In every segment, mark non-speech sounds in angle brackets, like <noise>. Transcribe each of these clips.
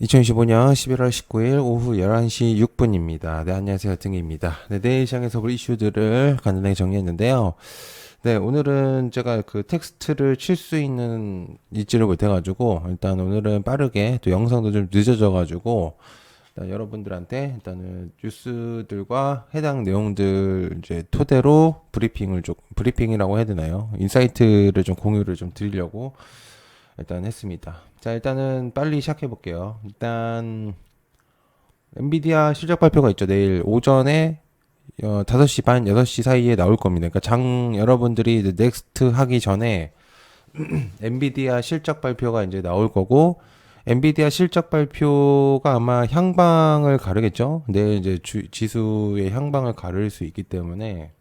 2025년 11월 19일 오후 11시 6분입니다. 네, 안녕하세요. 등입니다. 네, 내일 시장에서 볼 이슈들을 간단하게 정리했는데요. 네, 오늘은 제가 그 텍스트를 칠 수 있는 있지를 못해가지고, 일단 오늘은 빠르게 또 영상도 좀 늦어져가지고, 일단 여러분들한테 일단은 뉴스들과 해당 내용들 이제 토대로 브리핑을 좀, 브리핑이라고 해야 되나요? 인사이트를 좀 공유를 좀 드리려고 일단 했습니다. 자, 일단은 빨리 시작해 볼게요. 일단 엔비디아 실적 발표가 있죠. 내일 오전에 어, 5시 반, 6시 사이에 나올 겁니다. 그러니까 장 여러분들이 넥스트 하기 전에 <clears throat> 엔비디아 실적 발표가 이제 나올 거고 엔비디아 실적 발표가 아마 향방을 가르겠죠. 내일 이제 주, 지수의 향방을 가를 수 있기 때문에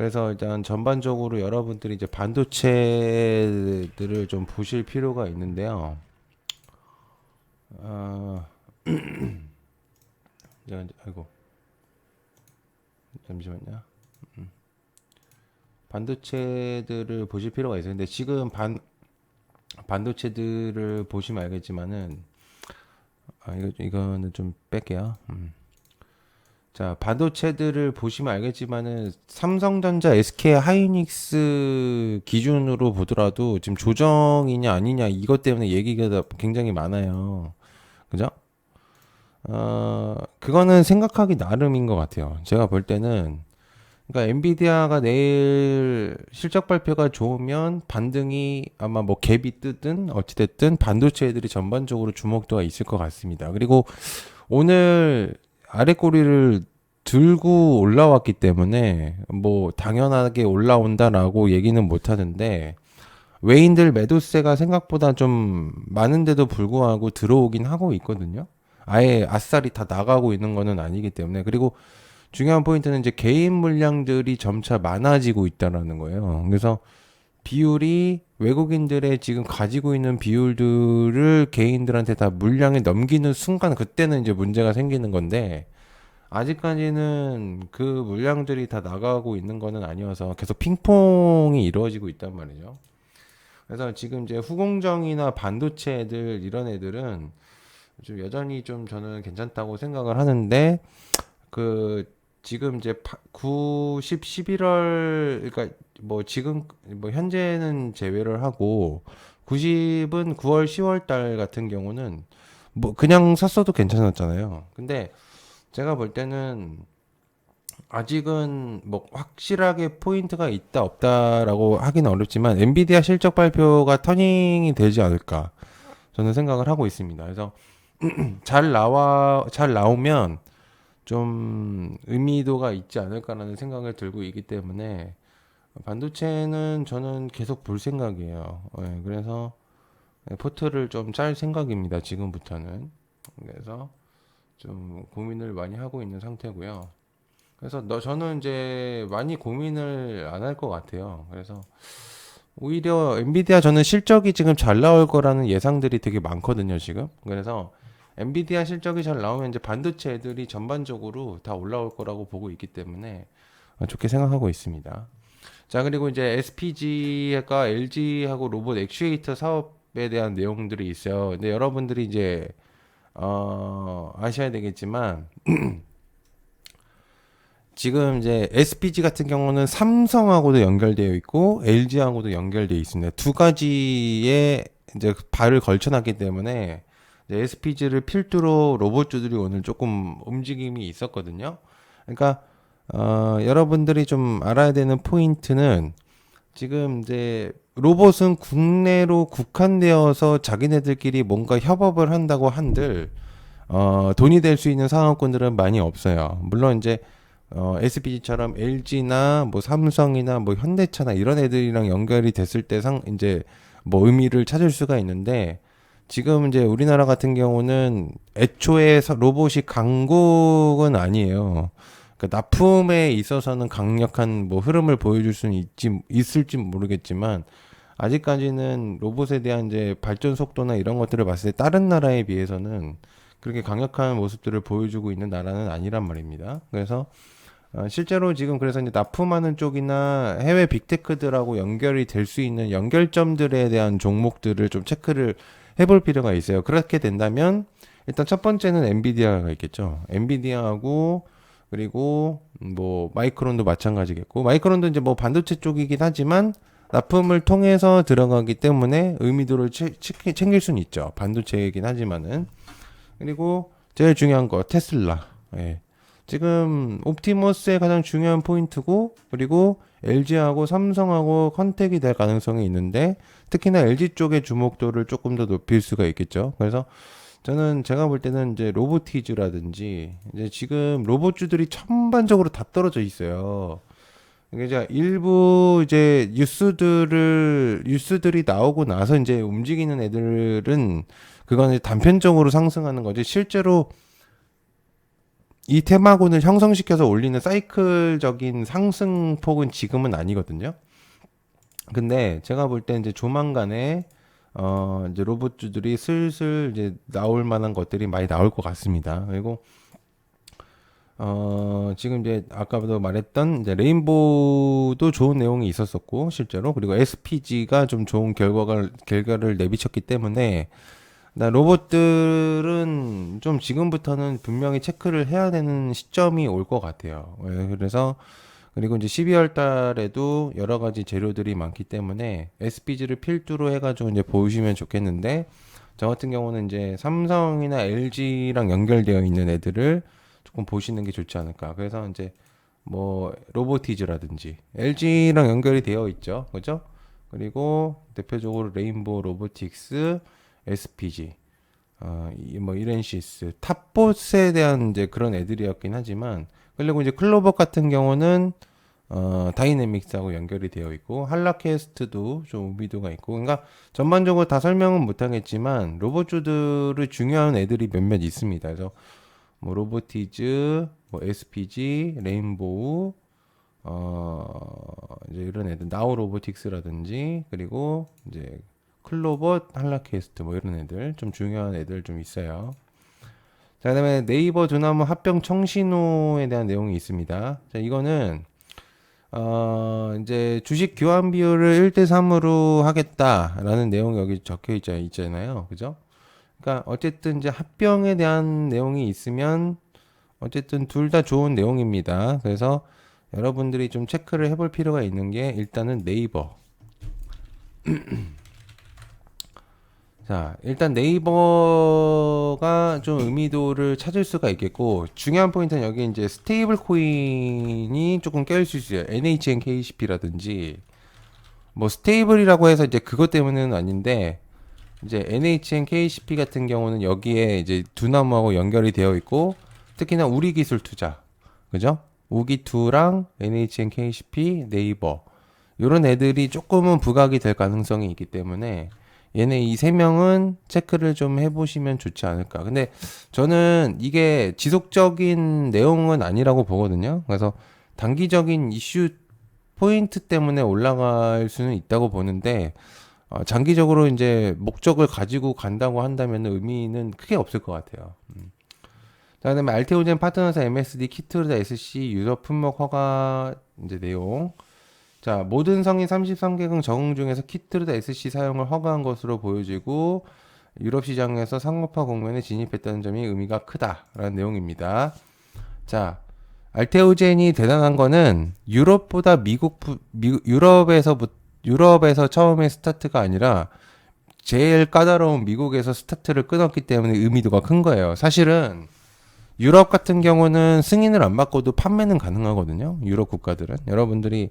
그래서 일단 전반적으로 여러분들이 이제 반도체들을 좀 보실 필요가 있는데요. 아, <clears throat> 아이고 잠시만요. 음. 반도체들을 보실 필요가. 근데 지금 반 반도체들을 보시면 알겠지만은 아 이거 이거는 좀 뺄게요. 음. 자, 반도체들을 보시면 알겠지만은 삼성전자, SK 하이닉스 기준으로 보더라도 지금 조정이냐 아니냐 이것 때문에 얘기가 굉장히 많아요. 그죠? 어, 그거는 생각하기 나름인 것 같아요. 제가 볼 때는 그러니까 엔비디아가 내일 실적 발표가 좋으면 반등이 아마 뭐 갭이 뜨든 어찌됐든 반도체 애들이 전반적으로 주목도가 있을 것 같습니다. 그리고 오늘 아래 꼬리를 들고 올라왔기 때문에 뭐 당연하게 올라온다라고 얘기는 못 하는데 외인들 매도세가 생각보다 좀 많은데도 불구하고 들어오긴 하고 있거든요. 아예 아싸리 다 나가고 있는 거는 아니기 때문에 그리고 중요한 포인트는 이제 개인 물량들이 점차 많아지고 있다라는 거예요. 그래서 비율이 외국인들의 지금 가지고 있는 비율들을 개인들한테 다 물량에 넘기는 순간 그때는 이제 문제가 생기는 건데 아직까지는 그 물량들이 다 나가고 있는 거는 아니어서 계속 핑퐁이 이루어지고 있단 말이죠. 그래서 지금 이제 후공정이나 반도체 애들 이런 애들은 좀 여전히 좀 저는 괜찮다고 생각을 하는데 그 지금 이제 9, 10, 11월 그러니까 뭐 지금 뭐 현재는 제외를 하고 90은 9월, 10월 달 같은 경우는 뭐 그냥 샀어도 괜찮았잖아요. 근데 제가 볼 때는 아직은 뭐 확실하게 포인트가 있다 없다라고 하기는 어렵지만 엔비디아 실적 발표가 터닝이 되지 않을까 저는 생각을 하고 있습니다. 그래서 <clears throat> 잘 나와 잘 나오면 좀 의미도가 있지 않을까라는 생각을 들고 있기 때문에 반도체는 저는 계속 볼 생각이에요. 네, 그래서 포트를 좀 짤 생각입니다. 지금부터는. 그래서 좀 고민을 많이 하고 있는 상태고요. 그래서 너 저는 이제 많이 고민을 안 할 것 같아요. 그래서 오히려 엔비디아 저는 실적이 지금 잘 나올 거라는 예상들이 되게 많거든요, 지금. 그래서 엔비디아 실적이 잘 나오면 이제 반도체 애들이 전반적으로 다 올라올 거라고 보고 있기 때문에 좋게 생각하고 있습니다. 자, 그리고 이제 SPG가 LG하고 로봇 액추에이터 사업에 대한 내용들이 있어요. 근데 여러분들이 이제 어, 아셔야 되겠지만 <clears throat> 지금 이제 SPG 같은 경우는 삼성하고도 연결되어 있고 LG하고도 연결되어 있습니다. 두 가지의 이제 발을 걸쳐놨기 때문에 SPG를 필두로 로봇주들이 오늘 조금 움직임이 있었거든요. 그러니까 어, 여러분들이 좀 알아야 되는 포인트는 지금 이제 로봇은 국내로 국한되어서 자기네들끼리 뭔가 협업을 한다고 한들 어, 돈이 될 수 있는 상업권들은 많이 없어요. 물론 이제 어, SPG처럼 LG나 뭐 삼성이나 뭐 현대차나 이런 애들이랑 연결이 됐을 때 상 이제 뭐 의미를 찾을 수가 있는데 지금 이제 우리나라 같은 경우는 애초에 로봇이 강국은 아니에요. 그러니까 납품에 있어서는 강력한 뭐 흐름을 보여줄 수는 있지 있을지 모르겠지만 아직까지는 로봇에 대한 이제 발전 속도나 이런 것들을 봤을 때 다른 나라에 비해서는 그렇게 강력한 모습들을 보여주고 있는 나라는 아니란 말입니다. 그래서 어, 실제로 지금 그래서 이제 납품하는 쪽이나 해외 빅테크들하고 연결이 될 수 있는 연결점들에 대한 종목들을 좀 체크를 해볼 필요가 있어요. 그렇게 된다면 일단 첫 번째는 엔비디아가 있겠죠. 엔비디아하고 그리고 뭐 마이크론도 마찬가지겠고 마이크론도 이제 뭐 반도체 쪽이긴 하지만 납품을 통해서 들어가기 때문에 의미도를 채- 채- 챙길 수는 있죠. 반도체이긴 하지만은 그리고 제일 중요한 거 테슬라. 예. 지금 옵티머스의 가장 중요한 포인트고 그리고 LG하고 삼성하고 컨택이 될 가능성이 있는데 특히나 LG 쪽의 주목도를 조금 더 높일 수가 있겠죠. 그래서 저는 제가 볼 때는 이제 로보티즈라든지 이제 지금 로봇주들이 전반적으로 다 떨어져 있어요. 이게 이제 일부 이제 뉴스들을 뉴스들이 나오고 나서 이제 움직이는 애들은 그거는 단편적으로 상승하는 거지 실제로 이 테마군을 형성시켜서 올리는 사이클적인 상승폭은 지금은 아니거든요. 근데 제가 볼 때 이제 조만간에 어 이제 로봇주들이 슬슬 이제 나올 만한 것들이 많이 나올 것 같습니다. 그리고 어 지금 이제 아까도 말했던 이제 레인보우도 좋은 내용이 있었었고 실제로 그리고 SPG가 좀 좋은 결과를 결과를 내비쳤기 때문에 나 로봇들은 좀 지금부터는 분명히 체크를 해야 되는 시점이 올 것 같아요. 예, 그래서 그리고 이제 12월 달에도 여러 가지 재료들이 많기 때문에 SPG를 필두로 해가지고 이제 보시면 좋겠는데 저 같은 경우는 이제 삼성이나 LG랑 연결되어 있는 애들을 조금 보시는 게 좋지 않을까. 그래서 이제 뭐 로보티즈라든지 LG랑 연결이 되어 있죠. 그죠? 그리고 대표적으로 레인보우 로보틱스, SPG, 어, 이- 뭐 이렌시스, 탑봇에 대한 이제 그런 애들이었긴 하지만 그리고 이제 클로버 같은 경우는 어, 다이내믹스하고 연결이 되어 있고 한라캐스트도 좀 우비도가 있고 그러니까 전반적으로 다 설명은 못하겠지만 로봇주들의 중요한 애들이 몇몇 있습니다. 그래서 뭐 로보티즈, 뭐 SPG, 레인보우, 어 이제 이런 애들 나우 로보틱스라든지 그리고 이제 클로버, 한라캐스트 뭐 이런 애들 좀 중요한 애들 좀 있어요. 자, 그다음에 네이버 두나무 합병 청신호에 대한 내용이 있습니다. 자, 이거는 어, 이제 주식 교환 비율을 1대 3으로 하겠다라는 내용이 여기 적혀 있잖아요. 그죠? 그러니까 어쨌든 이제 합병에 대한 내용이 있으면 어쨌든 둘 다 좋은 내용입니다. 그래서 여러분들이 좀 체크를 해볼 필요가 있는 게 일단은 네이버. <clears throat> 자, 일단 네이버가 좀 의미도를 찾을 수가 있겠고, 중요한 포인트는 여기 이제 스테이블 코인이 조금 껴있을 수 있어요. NHN KCP라든지, 뭐 스테이블이라고 해서 이제 그것 때문에는 아닌데, 이제 NHN KCP 같은 경우는 여기에 이제 두나무하고 연결이 되어 있고, 특히나 우리 기술 투자, 그죠? 우기투랑 NHN KCP, 네이버, 요런 애들이 조금은 부각이 될 가능성이 있기 때문에, 얘네 이 세 명은 체크를 좀 해보시면 좋지 않을까. 근데 저는 이게 지속적인 내용은 아니라고 보거든요. 그래서 단기적인 이슈 포인트 때문에 올라갈 수는 있다고 보는데, 어, 장기적으로 이제 목적을 가지고 간다고 한다면 의미는 크게 없을 것 같아요. 음. 자, 그다음에 알테오젠 파트너사 MSD 키트르다 SC 유저 품목 허가 이제 내용. 자, 모든 성인 33개국 적응 중에서 키트르다 SC 사용을 허가한 것으로 보여지고 유럽 시장에서 상업화 국면에 진입했다는 점이 의미가 크다라는 내용입니다. 자, 알테오젠이 대단한 거는 유럽보다 미국 부- 미, 유럽에서 유럽에서 처음에 스타트가 아니라 제일 까다로운 미국에서 스타트를 끊었기 때문에 의미도가 큰 거예요. 사실은 유럽 같은 경우는 승인을 안 받고도 판매는 가능하거든요. 유럽 국가들은 여러분들이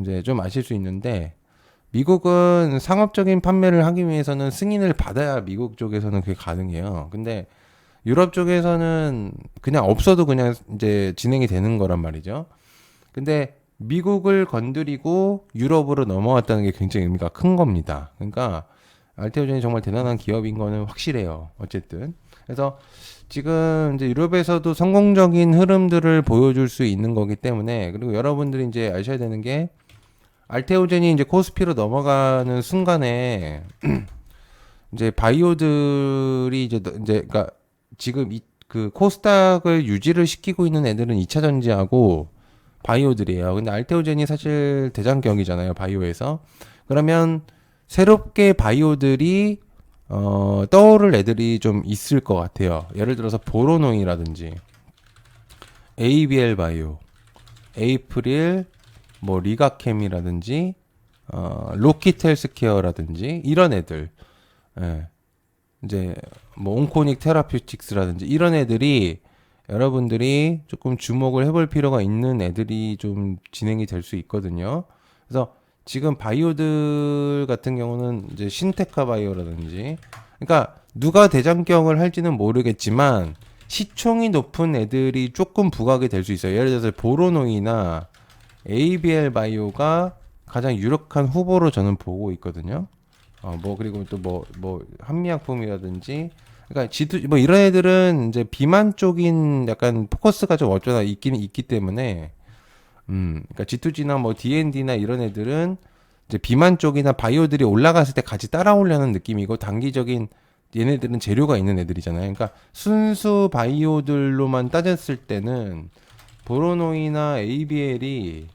이제 좀 아실 수 있는데 미국은 상업적인 판매를 하기 위해서는 승인을 받아야 미국 쪽에서는 그게 가능해요. 근데 유럽 쪽에서는 그냥 없어도 그냥 이제 진행이 되는 거란 말이죠. 근데 미국을 건드리고 유럽으로 넘어왔다는 게 굉장히 의미가 큰 겁니다. 그러니까 알테오젠이 정말 대단한 기업인 거는 확실해요. 어쨌든. 그래서 지금 이제 유럽에서도 성공적인 흐름들을 보여줄 수 있는 거기 때문에 그리고 여러분들이 이제 아셔야 되는 게 알테오젠이 이제 코스피로 넘어가는 순간에 <clears throat> 이제 바이오들이 이제 너- 이제 그러니까 지금 이 그 코스닥을 유지를 시키고 있는 애들은 2차 전지하고 바이오들이에요. 근데 알테오젠이 사실 대장경이잖아요. 바이오에서. 그러면 새롭게 바이오들이 어, 떠오를 애들이 좀 있을 것 같아요. 예를 들어서 보로노이라든지 ABL 바이오, 에이프릴, 뭐 리가캠이라든지 어, 로키트 헬스케어라든지 이런 애들, 예. 이제 뭐 온코닉 테라퓨틱스라든지 이런 애들이 여러분들이 조금 주목을 해볼 필요가 있는 애들이 좀 진행이 될 수 있거든요. 그래서 지금 바이오들 같은 경우는 이제 신테카 바이오라든지 그러니까 누가 대장경을 할지는 모르겠지만 시총이 높은 애들이 조금 부각이 될 수 있어요. 예를 들어서 보로노이나 ABL 바이오가 가장 유력한 후보로 저는 보고 있거든요. 어, 뭐 그리고 또 뭐 뭐 한미약품이라든지 그러니까 지투 뭐 이런 애들은 이제 비만 쪽인 약간 포커스가 좀 어쩌다 있긴 있기 때문에 음 그러니까 G2G나 뭐 D&D나 이런 애들은 이제 비만 쪽이나 바이오들이 올라갔을 때 같이 따라오려는 느낌이고 단기적인 얘네들은 재료가 있는 애들이잖아요. 그러니까 순수 바이오들로만 따졌을 때는 보로노이나 ABL이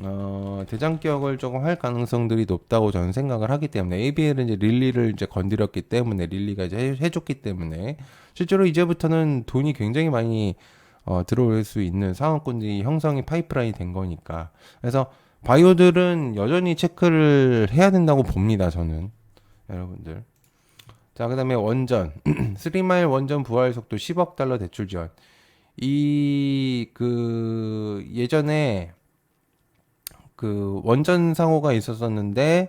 어, 대장격을 조금 할 가능성들이 높다고 저는 생각을 하기 때문에 ABL은 이제 릴리를 이제 건드렸기 때문에 릴리가 이제 해, 해줬기 때문에 실제로 이제부터는 돈이 굉장히 많이 어, 들어올 수 있는 상황권들이 형성이 파이프라인이 된 거니까. 그래서 바이오들은 여전히 체크를 해야 된다고 봅니다 저는. 여러분들. 자 그다음에 원전. <clears throat> 3마일 원전 부활 속도 10억 달러 대출 지원. 이 그 예전에 그 원전 사고가 있었었는데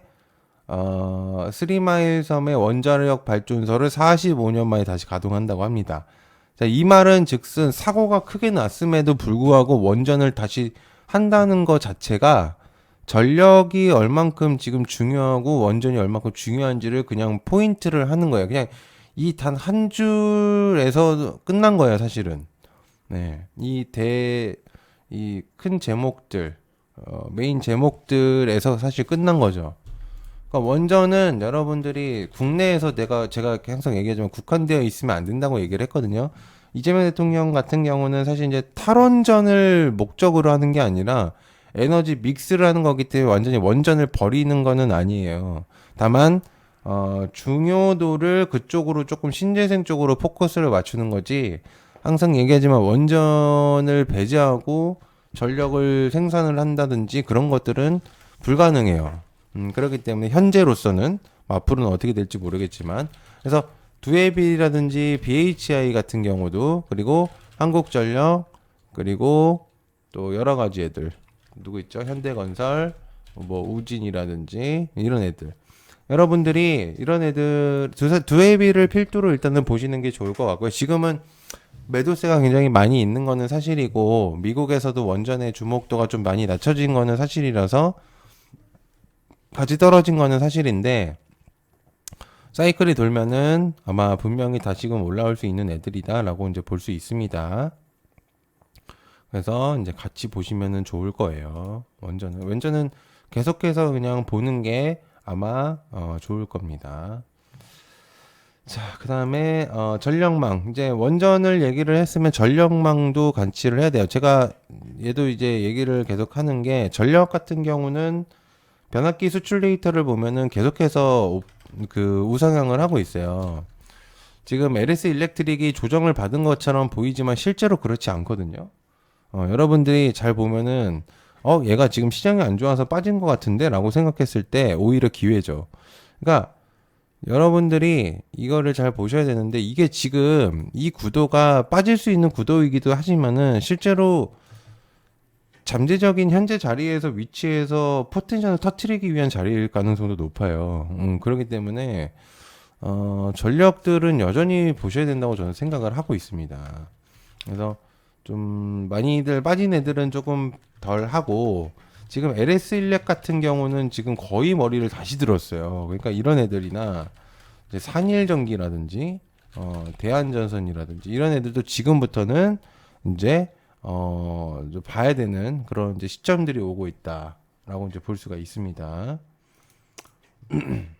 어, 쓰리마일 섬의 원자력 발전소를 45년 만에 다시 가동한다고 합니다. 자, 이 말은 즉슨 사고가 크게 났음에도 불구하고 원전을 다시 한다는 것 자체가 전력이 얼만큼 지금 중요하고 원전이 얼만큼 중요한지를 그냥 포인트를 하는 거예요. 그냥 이 단 한 줄에서 끝난 거예요, 사실은. 네. 이 대, 이 큰 제목들, 어, 메인 제목들에서 사실 끝난 거죠. 그러니까 원전은 여러분들이 국내에서 내가 제가 항상 얘기하지만 국한되어 있으면 안 된다고 얘기를 했거든요. 이재명 대통령 같은 경우는 사실 이제 탈원전을 목적으로 하는 게 아니라 에너지 믹스를 하는 거기 때문에 완전히 원전을 버리는 거는 아니에요. 다만 어, 중요도를 그쪽으로 조금 신재생 쪽으로 포커스를 맞추는 거지. 항상 얘기하지만 원전을 배제하고 전력을 생산을 한다든지 그런 것들은 불가능해요. 음, 그렇기 때문에 현재로서는 앞으로는 어떻게 될지 모르겠지만 그래서 두에비라든지 BHI 같은 경우도 그리고 한국전력 그리고 또 여러 가지 애들 누구 있죠? 현대건설 뭐 우진이라든지 이런 애들 여러분들이 이런 애들 두에비를 필두로 일단은 보시는 게 좋을 것 같고요. 지금은 매도세가 굉장히 많이 있는 거는 사실이고 미국에서도 원전의 주목도가 좀 많이 낮춰진 거는 사실이라서 같이 떨어진 거는 사실인데 사이클이 돌면은 아마 분명히 다시금 올라올 수 있는 애들이다라고 이제 볼 수 있습니다. 그래서 이제 같이 보시면은 좋을 거예요. 원전은 원전은 계속해서 그냥 보는 게 아마 어, 좋을 겁니다. 자, 그 다음에, 어, 전력망. 이제 원전을 얘기를 했으면 전력망도 같이를 해야 돼요. 제가 얘도 이제 얘기를 계속 하는 게 전력 같은 경우는 변압기 수출 데이터를 보면은 계속해서 그 우상향을 하고 있어요. 지금 LS 일렉트릭이 조정을 받은 것처럼 보이지만 실제로 그렇지 않거든요. 어, 여러분들이 잘 보면은 어, 얘가 지금 시장이 안 좋아서 빠진 것 같은데 라고 생각했을 때 오히려 기회죠. 그러니까 여러분들이 이거를 잘 보셔야 되는데 이게 지금 이 구도가 빠질 수 있는 구도이기도 하지만은 실제로 잠재적인 현재 자리에서 위치해서 포텐셜을 터트리기 위한 자리일 가능성도 높아요. 음, 그렇기 때문에 어, 전력들은 여전히 보셔야 된다고 저는 생각을 하고 있습니다. 그래서 좀 많이들 빠진 애들은 조금 덜 하고 지금 LS 일렉 같은 경우는 지금 거의 머리를 다시 들었어요. 그러니까 이런 애들이나 이제 산일전기라든지 어, 대한전선이라든지 이런 애들도 지금부터는 이제 어, 좀 봐야 되는 그런 이제 시점들이 오고 있다라고 이제 볼 수가 있습니다. <clears throat>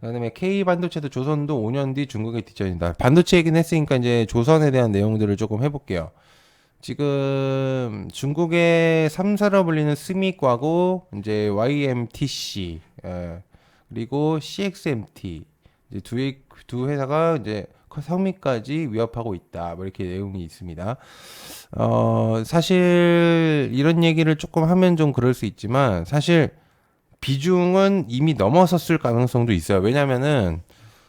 그다음에 K 반도체도 조선도 5년 뒤 중국에 뒤처진다. 반도체 얘기는 했으니까 이제 조선에 대한 내용들을 조금 해볼게요. 지금 중국의 3사로 불리는 스믹과고 이제 YMTC 에, 그리고 CXMT 이제 두, 회- 두 회사가 이제 성미까지 위협하고 있다. 뭐 이렇게 내용이 있습니다. 어, 사실 이런 얘기를 조금 하면 좀 그럴 수 있지만 사실 비중은 이미 넘어섰을 가능성도 있어요. 왜냐면은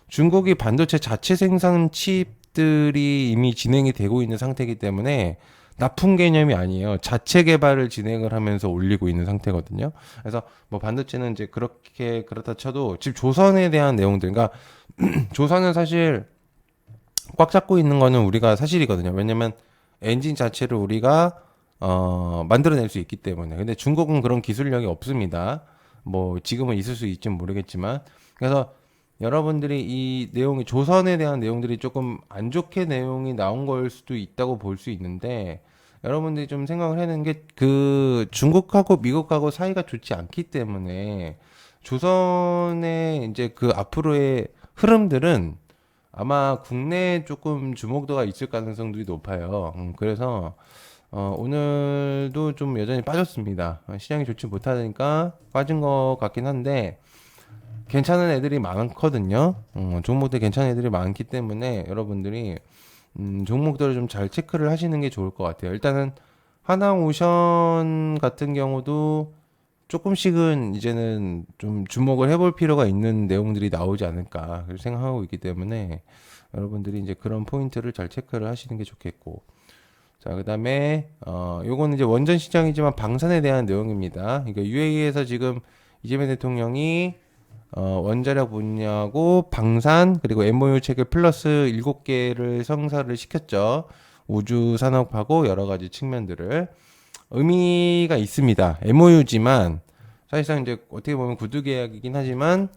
중국이 반도체 자체 생산 칩들이 이미 진행이 되고 있는 상태이기 때문에 납품 개념이 아니에요. 자체 개발을 진행을 하면서 올리고 있는 상태거든요. 그래서 뭐 반도체는 이제 그렇게 그렇다 쳐도 지금 조선에 대한 내용들, 그러니까 <clears throat> 조선은 사실 꽉 잡고 있는 거는 우리가 사실이거든요. 왜냐면 엔진 자체를 우리가 어 만들어낼 수 있기 때문에. 근데 중국은 그런 기술력이 없습니다. 뭐 지금은 있을 수 있지는 모르겠지만 그래서 여러분들이 이 내용이 조선에 대한 내용들이 조금 안 좋게 내용이 나온 걸 수도 있다고 볼 수 있는데 여러분들이 좀 생각을 해야 되는 게 그 중국하고 미국하고 사이가 좋지 않기 때문에 조선의 이제 그 앞으로의 흐름들은 아마 국내에 조금 주목도가 있을 가능성도 높아요. 음, 그래서 어, 오늘도 좀 여전히 빠졌습니다. 어, 시장이 좋지 못하니까 빠진 것 같긴 한데 괜찮은 애들이 많거든요. 어, 종목들 괜찮은 애들이 많기 때문에 여러분들이 음, 종목들을 좀 잘 체크를 하시는 게 좋을 것 같아요. 일단은 하나오션 같은 경우도 조금씩은 이제는 좀 주목을 해볼 필요가 있는 내용들이 나오지 않을까 생각하고 있기 때문에 여러분들이 이제 그런 포인트를 잘 체크를 하시는 게 좋겠고 자 그다음에 어 요거는 이제 원전 시장이지만 방산에 대한 내용입니다. 그러니까 UAE에서 지금 이재명 대통령이 어 원자력 분야고 방산 그리고 MOU 체결 플러스 7개를 성사를 시켰죠. 우주 산업하고 여러 가지 측면들을 의미가 있습니다. MOU지만 사실상 이제 어떻게 보면 구두 계약이긴 하지만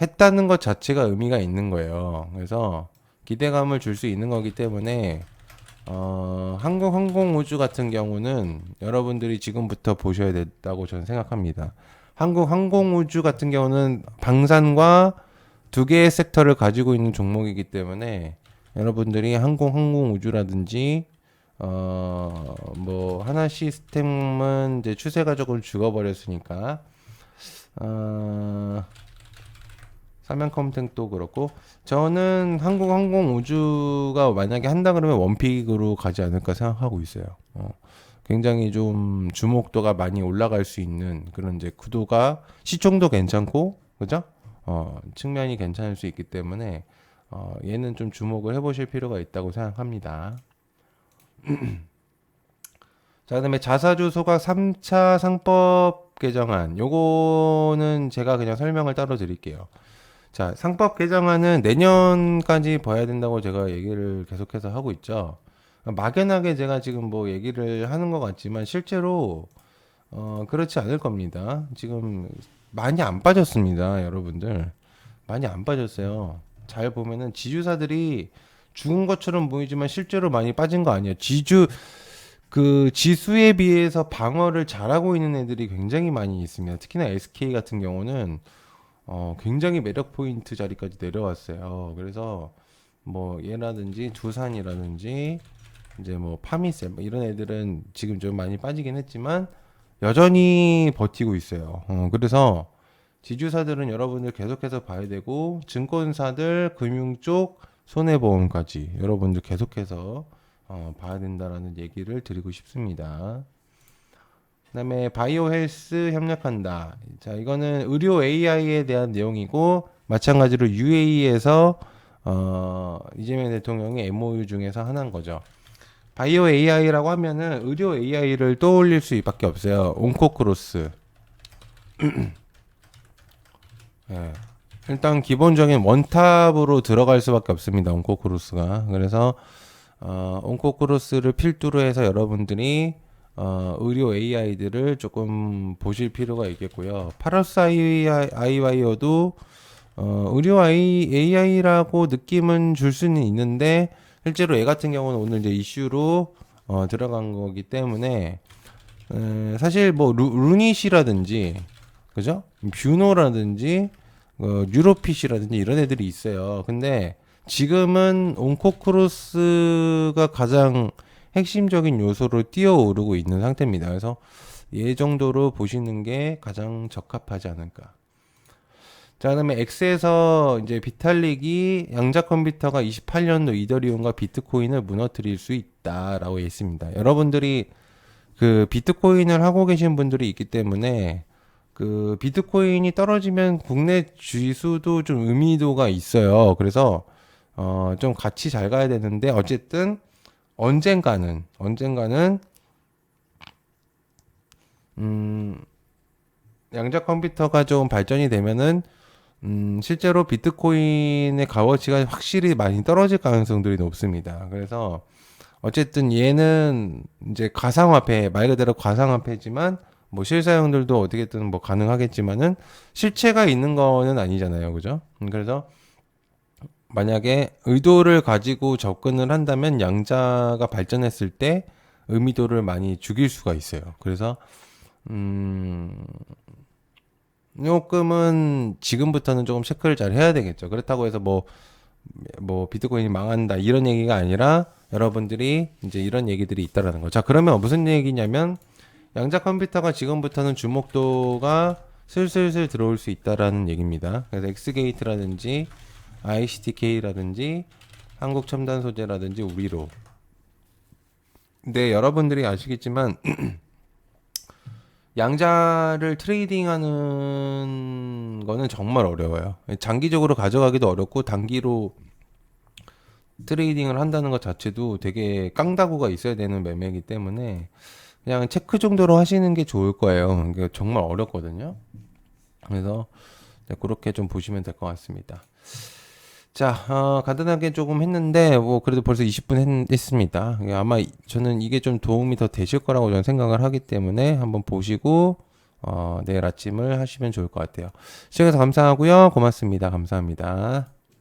했다는 것 자체가 의미가 있는 거예요. 그래서 기대감을 줄 수 있는 거기 때문에 어, 한국 항공우주 같은 경우는 여러분들이 지금부터 보셔야 된다고 저는 생각합니다. 한국 항공우주 같은 경우는 방산과 두 개의 섹터를 가지고 있는 종목이기 때문에 여러분들이 항공 항공우주라든지 어, 뭐, 하나 시스템은 이제 추세가 조금 죽어버렸으니까, 어, 삼양컴탱도 그렇고, 저는 한국 항공 우주가 만약에 한다 그러면 원픽으로 가지 않을까 생각하고 있어요. 어, 굉장히 좀 주목도가 많이 올라갈 수 있는 그런 이제 구도가 시총도 괜찮고, 그죠? 어, 측면이 괜찮을 수 있기 때문에, 어, 얘는 좀 주목을 해보실 필요가 있다고 생각합니다. <clears throat> 자, 그다음에 자사주 소각 3차 상법 개정안. 요거는 제가 그냥 설명을 따로 드릴게요. 자, 상법 개정안은 내년까지 봐야 된다고 제가 얘기를 계속해서 하고 있죠. 막연하게 제가 지금 뭐 얘기를 하는 것 같지만 실제로 어, 그렇지 않을 겁니다. 지금 많이 안 빠졌습니다, 여러분들. 많이 안 빠졌어요. 잘 보면은 지주사들이 죽은 것처럼 보이지만 실제로 많이 빠진 거 아니에요. 지주 그 지수에 비해서 방어를 잘하고 있는 애들이 굉장히 많이 있습니다. 특히나 SK 같은 경우는 어, 굉장히 매력 포인트 자리까지 내려왔어요. 그래서 뭐 얘라든지 두산이라든지 이제 뭐 파미셀 뭐 이런 애들은 지금 좀 많이 빠지긴 했지만 여전히 버티고 있어요. 어, 그래서 지주사들은 여러분들 계속해서 봐야 되고 증권사들 금융 쪽 손해보험까지 여러분들 계속해서 어, 봐야 된다라는 얘기를 드리고 싶습니다. 그다음에 바이오 헬스 협력한다. 자, 이거는 의료 AI에 대한 내용이고 마찬가지로 UAE에서 어, 이재명 대통령의 MOU 중에서 하나인 거죠. 바이오 AI라고 하면은 의료 AI를 떠올릴 수밖에 없어요. 온코크로스. <clears throat> 예. 일단 기본적인 원탑으로 들어갈 수밖에 없습니다. 온코크로스가. 그래서 어, 온코크로스를 필두로 해서 여러분들이 어, 의료 AI들을 조금 보실 필요가 있겠고요. 파러스 아이와이어도 어, 의료 AI라고 느낌은 줄 수는 있는데 실제로 얘 같은 경우는 오늘 이제 이슈로 어, 들어간 거기 때문에 에, 사실 뭐 루, 루닛이라든지 그죠? 뷰노라든지 어, 유로핏이라든지 이런 애들이 있어요. 근데 지금은 온코크로스가 가장 핵심적인 요소로 뛰어오르고 있는 상태입니다. 그래서 얘 정도로 보시는 게 가장 적합하지 않을까. 자, 그 다음에 X에서 이제 비탈릭이 양자 컴퓨터가 28년도 이더리움과 비트코인을 무너뜨릴 수 있다라고 했습니다. 여러분들이 그 비트코인을 하고 계신 분들이 있기 때문에 그 비트코인이 떨어지면 국내 지수도 좀 의미도가 있어요. 그래서 어 좀 같이 잘 가야 되는데 어쨌든 언젠가는 언젠가는 음 양자 컴퓨터가 좀 발전이 되면은 음 실제로 비트코인의 값어치가 확실히 많이 떨어질 가능성들이 높습니다. 그래서 어쨌든 얘는 이제 가상화폐 말 그대로 가상화폐지만 뭐 실사용들도 어떻게든 뭐 가능하겠지만은 실체가 있는 거는 아니잖아요. 그죠? 음, 그래서 만약에 의도를 가지고 접근을 한다면 양자가 발전했을 때 의미도를 많이 죽일 수가 있어요. 그래서 음 조금은 지금부터는 조금 체크를 잘 해야 되겠죠. 그렇다고 해서 뭐, 뭐, 비트코인이 망한다, 이런 얘기가 아니라 여러분들이 이제 이런 얘기들이 있다라는 거. 자, 그러면 무슨 얘기냐면, 양자 컴퓨터가 지금부터는 주목도가 슬슬슬 들어올 수 있다라는 얘기입니다. 그래서 엑스게이트라든지, ICTK라든지, 한국 첨단 소재라든지, 우리로. 근데 여러분들이 아시겠지만, <clears throat> 양자를 트레이딩하는 거는 정말 어려워요. 장기적으로 가져가기도 어렵고 단기로 트레이딩을 한다는 것 자체도 되게 깡다구가 있어야 되는 매매이기 때문에 그냥 체크 정도로 하시는 게 좋을 거예요. 이게 정말 어렵거든요. 그래서 네, 그렇게 좀 보시면 될 것 같습니다. 자, 어, 간단하게 조금 했는데, 뭐, 그래도 벌써 20분 했, 습니다 아마 저는 이게 좀 도움이 더 되실 거라고 저는 생각을 하기 때문에 한번 보시고, 어, 내일 아침을 하시면 좋을 것 같아요. 시청해서 감사하고요. 고맙습니다. 감사합니다.